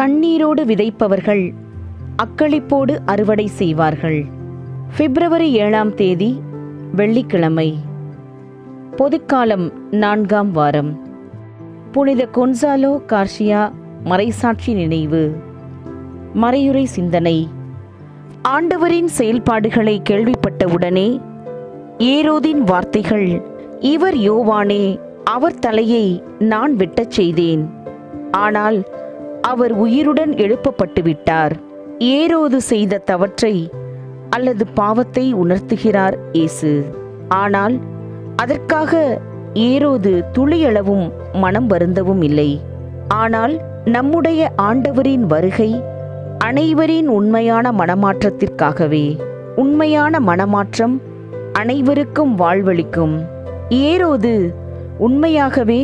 கண்ணீரோடு விதைப்பவர்கள் அக்களிப்போடு அறுவடை செய்வார்கள். பிப்ரவரி ஏழாம் தேதி வெள்ளிக்கிழமை. பொதுக்காலம் நான்காம் வாரம். புனித கொன்சாலோ கார்ஷியா மறைசாட்சி நினைவு. மறையுறை சிந்தனை. ஆண்டவரின் செயல்பாடுகளை கேள்விப்பட்டவுடனே ஏரோதின் வார்த்தைகள் இவர் யோவானே அவர் தலையை நான் வெட்டச் செய்தேன். ஆனால் அவர் உயிருடன் எழுப்பப்பட்டு விட்டார் ஏரோது செய்த தவற்றை அல்லது பாவத்தை உணர்த்துகிறார் இயேசு. ஆனால் அதற்காக ஏரோது துளியளவும் மனம் வருந்தவும் இல்லை. ஆனால் நம்முடைய ஆண்டவரின் வருகை அனைவரின் உண்மையான மனமாற்றத்திற்காகவே. உண்மையான மனமாற்றம் அனைவருக்கும் வாழ்வளிக்கும். ஏரோது உண்மையாகவே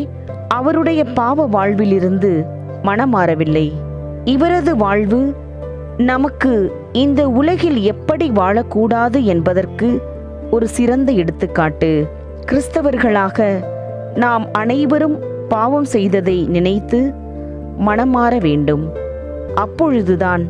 அவருடைய பாவ வாழ்விலிருந்து மனமாறவில்லை. இவரது வாழ்வு நமக்கு இந்த உலகில் எப்படி வாழக்கூடாது என்பதற்கு ஒரு சிறந்த எடுத்துக்காட்டு. கிறிஸ்தவர்களாக நாம் அனைவரும் பாவம் செய்ததை நினைத்து மனமாற வேண்டும். அப்பொழுதுதான்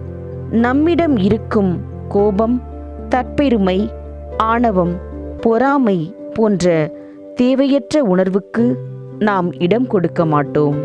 நம்மிடம் இருக்கும் கோபம் தற்பெருமை ஆணவம் பொறாமை போன்ற தேவையற்ற உணர்வுக்கு நாம் இடம் கொடுக்க மாட்டோம்.